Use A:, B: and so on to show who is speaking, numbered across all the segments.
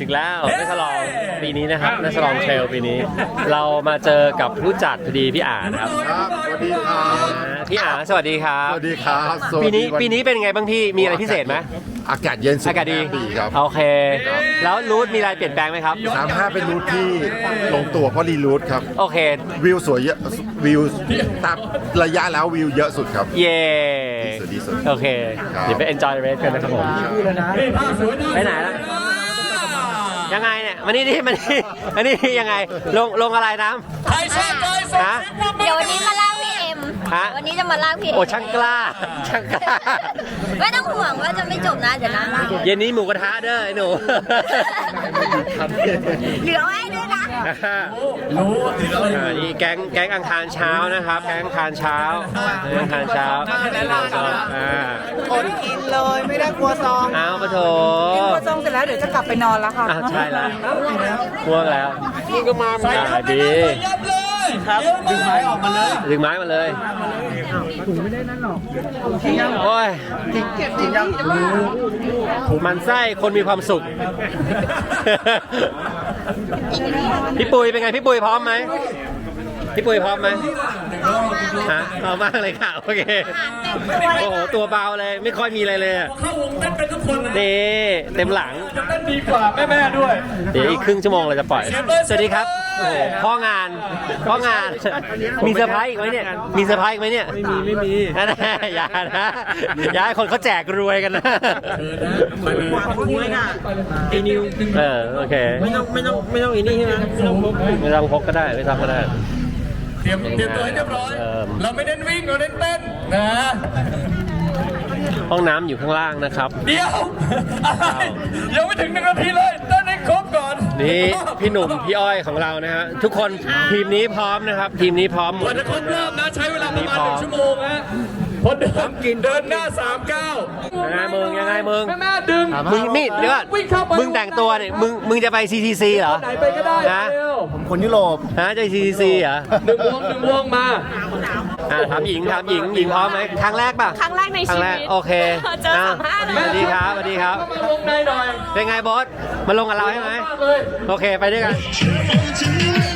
A: ถึงแล้วนักฉลองปีนี้นะครับนักฉลองเทรลปีนี้ เรามาเจอกับผู้จัดพอดีพี่อ่านครับ
B: ครับสวัสดีครับ
A: อ่าพี่อ่านสวัสดีครับ
B: สวัสดีครับสวัส
A: ปี
B: ดี
A: นี้
B: วั
A: ปีนี้เป็นไงบ้างพี่มีอะไรพิเศษไหม
B: อากาศเย็นสุด
A: อากาศดี
B: ปีครับ
A: โอเคแล้วรูทมีอะไรเปลี่ยนแปลงไหมครับ
B: สามห้าเป็นรูทที่ลงตัวเพราะรีรูทครับ
A: โอเค
B: วิวสวยเยอะวิวตามระยะแล้ววิวเยอะสุดครับ
A: เย่
B: ดีสุดดีสุด
A: โอเค
B: ครับ
A: เดี๋ยวไป enjoy the race กันนะครับผม ไปไหนล่ะ ยังไงเนี่ยมานี่ดิมานี่มานี่ดิยังไง ลงลงอะไรน้ำ
C: ใครชอบใจส่ง
A: ฮะ
D: เดี๋ยววันนี้มาลากพี่เอ็ม
A: ฮะ
D: วันนี้จะมาลากพี่เอ็ม
A: โอ้ช่างกล้าช่างกล้า
D: ไม่ต้องห่วงว่าจะไม่จบนะเดี๋ยวนะ
A: เย็นนี้หมูกระทะเด้อไอ้หนู
D: เหลือไว้ด้วยนะ
C: รู้ถึงอะไร
A: อ่านี่แก๊งแก๊งอังคารเช้านะครับ แก๊งอังคารเช้าแก๊งอังคารเช้าอ่า
E: อดกินเลยไม่ได้กลัวซอง
A: เอาปะโถ
E: กินกลัวซองเสร็จแล้วเดี๋ยวจะกลับไปนอนแล้วค่ะ
A: อะใช่แล้วง่วงแล้วนี่ก็มาอ่าดี
C: ยับเลย ครับดึงไม้ออกมาเลย
A: ดึงไม้มาเลยโอ้ยมันไส้คนมีความสุข พี่ปุยเป็นไงพี่ปุยพร้อมไหมพี่ ปุยพร้อมไหมฮะพร้อมมากเลยค่ะ โอเค โอ้โห ตัวเบาเลย ไม่ค่อยมีอะไรเลยอะ
C: เข้าวงเต้นเป็นทุกคนนะ
A: นี่เต็มหลัง
C: จะเต้นดีกว่าแม่แม่ๆด้วย
A: เดี๋ยวอีกครึ่งชั่วโมงเราจะปล่อย สวัสดีครับโอ้โหพ่องาน พ่องาน มีเซอร์ไพรส์อีกไหมเนี่ย มีเซอร์ไพรส์อีกไหมเนี่ย ไม่มี ไม่มีนั่นแหละอย่านะอย่าให้คนเขาแจกรวยกันนะเออ โอเค ไม่ต้องไม่ต้องไม่ต้องอีนี่ใช่ไหมไม่ต้องพก ไม่ต้องพกก็ได้ ไม่ต้องก็ได้
C: เต รียมเตรียมตัวให้เรียบร้อย
A: เอิ่ม
C: เราไม่เน้นวิ่งเราเน้นเต้นนะ
A: ห้องน้ำอยู่ข้างล่างนะครับ
C: เดี๋ยวอะไรยังไม่ถึงหนึ่งนาทีเลยเต้นให้ครบก่อน
A: นี่พี่หนุ่มพี่อ้อยของเรานะฮะทุกคนทีมนี้พร้อมนะครับ ทีมนี้พร้อมหม
C: ก
A: ด
C: ว่าจะครบรอบนะใช้เวลาประมาณหนึ่งชั่วโมงฮะพ อเดินกินเดินหน้าสามเก้า
A: ยังไงมึงยังไงมึง
C: แม่แม่ๆดึง
A: มึงนี่เดี๋ยวก่อน
C: วิ่งเข้าไป
A: มึงแต่งตัวเนี่ยมึงมึงจะไป CTC เหรอ
C: ไหนไปก็ได้
A: ฮะ
C: เร็ว
B: คนยุโรป
A: ฮะจะ CTC เหรอ
C: หนึ่งวงหนึ่งวงมา
A: อะถามหญิงถามหญิงหญิงพร้อมไหมครั้งแรกป่ะ
D: ครั้งแรกใน
A: ครั้
D: ชี
A: งแร
D: วิ
A: ก
D: ต
A: โอเค
D: เจอ
A: อะ
D: สามห้าเลย
A: สวัสดีครับสวัสดีครับ
C: เข้ามาวงในหน่อย
A: เป็นไงบอสมาลงกับเราใช่ไหม
C: มากเลย
A: โอเคไปด้วยกันอ่า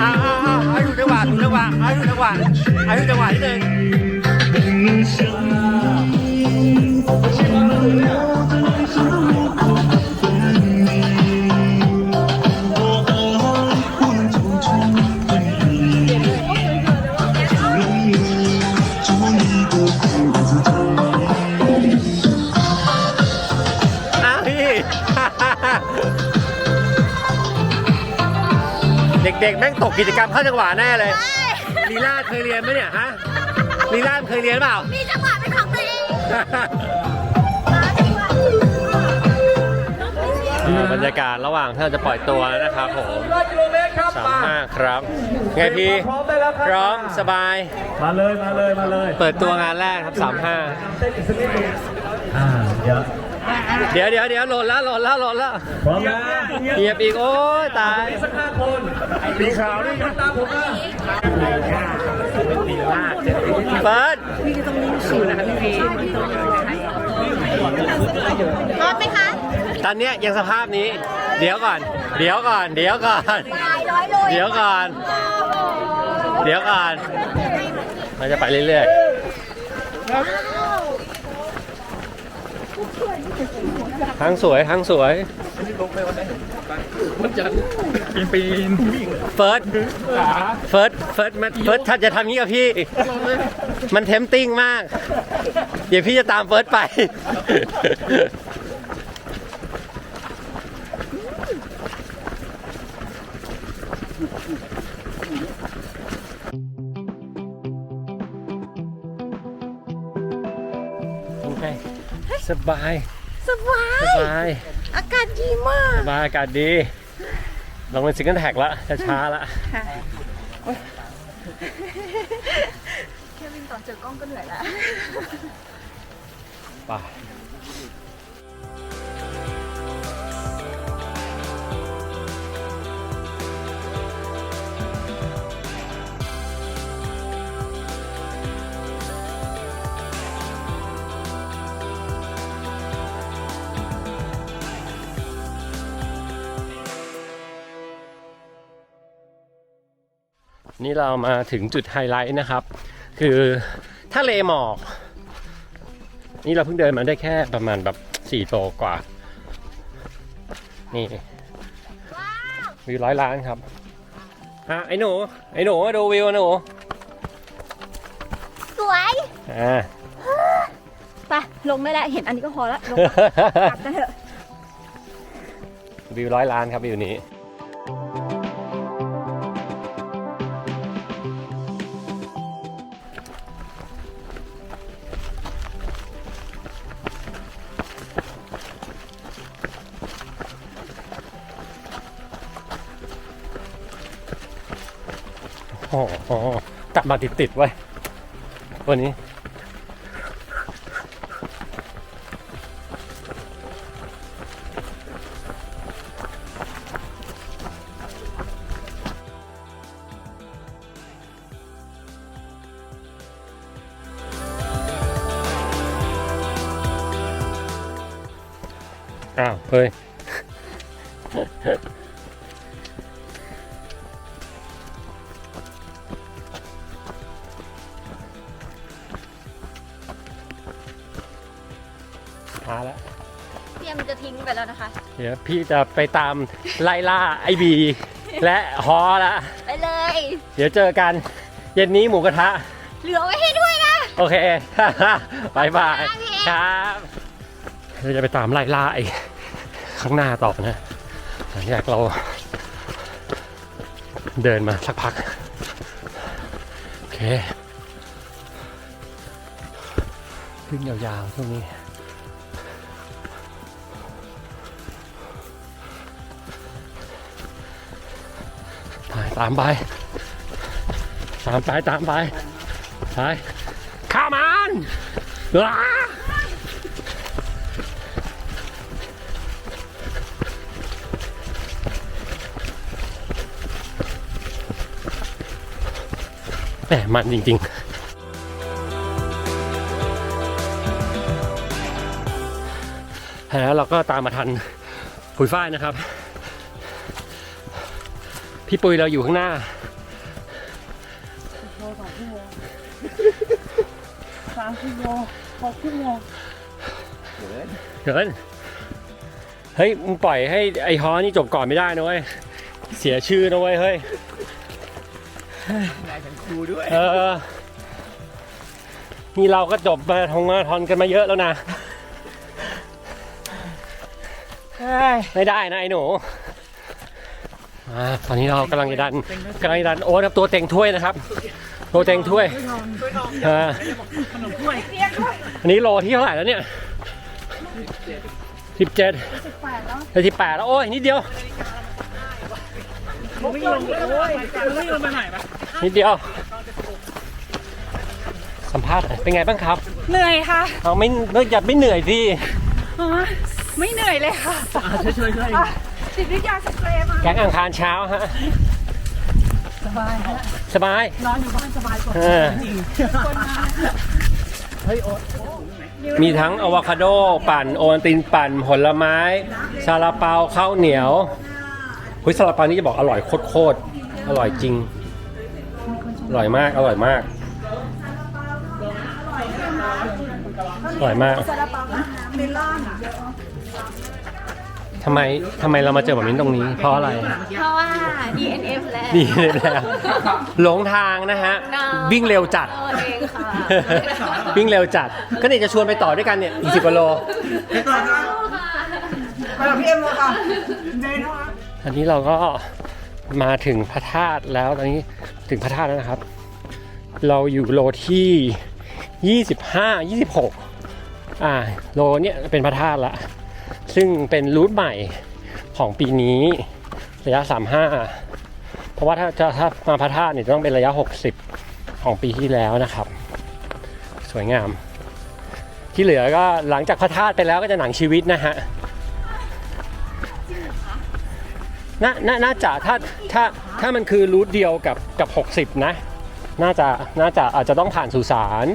A: อ่าอ่าเอาอยู่จังหวะถูกจังหวะเอาอยู่จังหวะเอาอยู่จังหวะนิดนึง ด็กๆแม่งตกกิจกรรมเข้าจังหวะแน่เลยลีลาดเคยเรียนไหมเนี่ยฮะลีลาดเคยเรียนเปล่า
D: มีจังหวะเป็นของตัวเอง
A: อ่าบรรยากาศระหว่างที่เราจะปล่อยตัวนะครับผม
C: ร้อยกิโลเมตรครับ
A: สามห้าครับ ไงพี่
C: พร้อมได้แล้วครั
A: พร้อมสบาย
C: มาเลย มาเลย มาเลย
A: เปิดตัวงานแรกครับสามห้า
C: เต้นอีกสักนิดนึงอ่า เดี๋ยว
A: เดี๋ยวเดี๋ยวเดี๋ยวหล่นแล้วหล่นแล้วหล่นแล้ว
C: พร้อมนะ
A: เหยียบอีกโอ้ยตาย
C: สักห้าคนสีขาวด้วยตามผมมา
A: เปิด
D: รอดไหมคะ
A: ตอนเนี้ยยังสภาพนี้ เดี๋ยวก่อน เดี๋ยวก่อน เดี๋ยวก่อน
D: ตายร้อยโล
A: เดี๋ยวก่อน เดี๋ยวก่อน เราจะไปเรื่อยๆ ทางสวยทางสวยปีนเฟิร์สเฟิร์สเฟิร์สเฟิร์สถ้าจะทำงี้กับพี่ มันเทมติ้งมาก เดี๋ยวพี่จะตามเฟิร์สไป สบาย
D: สบา
A: ส
D: ย
A: บาย
D: อากาศดีมาก
A: สบายอากาศดี ลงเป็นซิงเกิลแท็กละช้าๆละ
D: แค่วินตอนเจอกล้องก็เหนื่อยแล้ว
A: ไป นี่เรามาถึงจุดไฮไลท์นะครับ คือทะเลหมอก นี่เราเพิ่งเดินมาได้แค่ประมาณแบบสี่โลกว่า นี่วิวร้อยล้านครับอะไอ้หนูไอ้หนูมาดูวิวหนู
D: สวย
A: อ่า
D: ไปลงไม่แล้วเห็นอันนี้ก็พอละลงกลับกันเถอะ
A: วิวร้อยล้านครับวิวนี้ โอ้โหกลับมาติดติดไว้วันนี้ อ้าวเฮ้ย มาแล้ว
D: เตรียมจะทิ้งไปแล้วนะคะ
A: เดี๋ยวพี่จะไปตามไล่ล่าไอบี และฮอละ
D: ไปเลย
A: เดี๋ยวเจอกันเย็นนี้หมูกระทะ
D: เหลือไว้ให้ด้วยนะ
A: โอเค บายบาย
D: ครับพี่
A: ครับเราจะไปตามไล่ล่าไอ้ข้างหน้าต่อนะหลังจากเราเดินมาสักพัก โอเค ขึ้นยาวๆช่วงนี้ ตามไป ตามไปตามไปไปข้ามันว้าแหมมันจริง ๆแล้วเราก็ตามมาทันปุยฝ้ายนะครับ พี่ปุยเราอยู่ข้างหน้าเกินเฮ้ยมึงปล่อยให้ไอ้ฮอนี่จบก่อนไม่ได้นะเว้ยเสียชื่อนะเว้ยเฮ้ยนายเป็นครูด้วยเออนี่เราก็จบมาทงมาทอนกันมาเยอะแล้วนะ ไม่ได้นะไอ้หนู อ่าตอนนี้เรากำลังจะดันกำลังจะดันโอ๊ตครับตัวเต็งถ้วยนะครับตัวเต็งถ้วยอ่าอันนี้โลที่เท่าไหร่แล้วเนี่ยสิบเจ็ดจะสิบแปดแล้วโอ้ยนิดเดียวนิดเดียว สัมภาษณ์หน่อยเป็นไงบ้างครับ
E: เหนื่อยค่ะ
A: เอาไม่ไม่อย่าไม่เหนื่อยสิ
E: อ๋อไม่เหนื่อยเลยค่ะช่วยช่ วยช่วยจิตวิทยาสเปรย์มา
A: แก๊งอังคารเช้าฮะ
E: สบายฮะ
A: สบาย
E: นอนอยู่บ้านสบายกว่า
A: เออ
E: จริง
A: มีทั้งอะโวคาโดปั่น โอวัลตินปั่น ผลไม้ ซาลาเปาข้าวเหนียวเฮ้ยซาลาเปานี่จะบอกอร่อยโคตรๆอร่อยจริง อร่อยมาก อร่อยมาก อร่อยมาก ทำไมทำไมเรามาเจอแบบนี้ตรงนี้ เพราะอะไร
D: เพราะว่า DNF แล้ว
A: ดีเลยแล้วหลงทางนะฮะ วิ่งเร็วจัด
D: เออเองค่ะ
A: วิ่งเร็วจัด ก็เนี่ยจะชวนไปต่อด้วยกันเนี่ย อีกสิบกว่าโล
E: ไปกับพี่เอ็มเลยค่ะเดินนะคะ
A: อันนี้เราก็มาถึงพระธาตุแล้วตอนนี้ถึงพระธาตุแล้วนะครับ เราอยู่โลที่ 25 26 อ่าโลเนี่ยเป็นพระธาตุละ ซึ่งเป็นรูทใหม่ของปีนี้ระยะ 35 เพราะว่าถ้าจะถ้ามาพระธาตุเนี่ยจะต้องเป็นระยะ 60 ของปีที่แล้วนะครับ สวยงาม ที่เหลือก็หลังจากพระธาตุไปแล้วก็จะหนังชีวิตนะฮะน่าน่าน่าจะถ้าถ้าถ้ามันคือรูทเดียวกับกับ 60 นะ น่าจะน่าจะอาจจะต้องผ่านสุสาน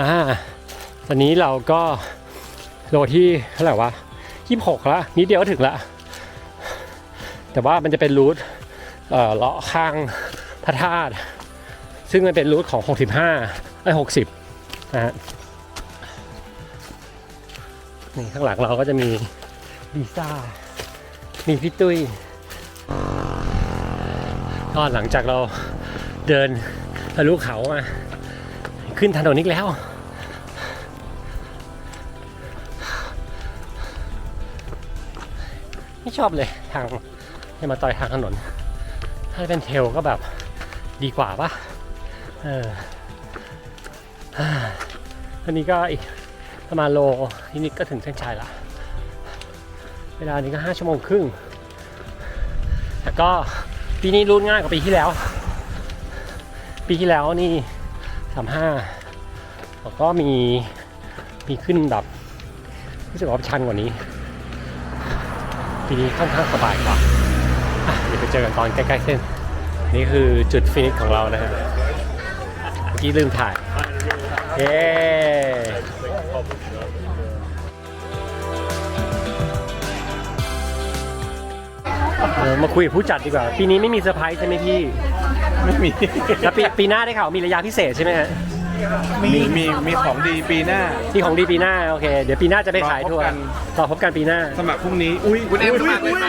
A: อ่าอนนี้เราก็โลที่เท่าไหร่วะยี่สิบหกแล้วนิดเดียวถึงละแต่ว่ามันจะเป็นรูทเอ่อเลาะข้างพระธาตุซึ่งมันเป็นรูทของ 65ไอ้60นะฮะนี่ข้างหลังเราก็จะมีดีซ่า มีพี่ตุ้ยก็หลังจากเราเดินทะลุเขามา ขึ้นถนนอีกแล้ว ไม่ชอบเลยทางให้มาต่อยทางถนน ถ้าเป็นเทลก็แบบดีกว่าปะเอออ่าอันนี้ก็อีกประมาณโลทีนี้ก็ถึงเส้นชัยละ เวลานี้ก็ห้าชั่วโมงครึ่ง แต่ก็ปีนี้รุ่นง่ายกว่าปีที่แล้ว ปีที่แล้วนี่ สามห้าแล้วก็มีมีขึ้นแบบรู้สึกว่าชันกว่านี้ปีนี้ค่อนข้างสบายกว่าเดี๋ยวไปเจอกันตอนใกล้ๆเส้น นี่คือจุดฟินิชของเรานะฮะเมื่อกี้ลืมถ่าย เย้เออมาคุยกับผู้จัดดีกว่า ปีนี้ไม่มีเซอร์ไพรส์ใช่ไหมพี่
F: ไม่มี
A: แล้วปีปีหน้าได้ข่าวมีระยะพิเศษใช่ไหมฮะ
F: มีมีมีของดีปีหน้า
A: มีของดีปีหน้าโอเค เดี๋ยวปีหน้าจะไปขายทัวร์
F: รอพบกัน
A: ต่อพบกันปีหน้า
F: สมัครพรุ่งนี้ อุ้ยคุณเอ็มสมัครเลยไหม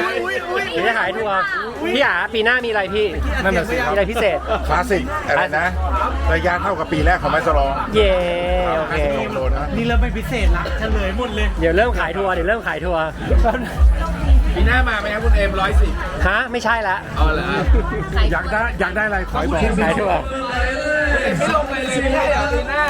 A: เดี๋ยวจะขายทัวร์พี่อาปีหน้ามีอะไรพี่
F: นั่นน่ะสิครั
A: มี
F: บ
A: อะไรพิเศษ
B: คลาสสิกอะไรนะ ระยะเท่ากับปีแรกของไมสลอง
A: เย้โอเค
B: โดนนะ
F: นี่เริ่มไม่พิเศษละเฉลยหมดเลย
A: เดี๋ยวเริ่มขายทัวร์เดี๋ยวเริ่มขายทัวร์
F: ปีหน้ามาไหมครับคุณเอ็มร้อยสิบ
A: ฮะไม่ใช่ละ
F: เอาเหรอ
B: ยากได้อยากได้อะไรขอใบอก
A: ขายถั่ย
F: ไม่ลงเลยสิไม่ได้หรอปีหน้า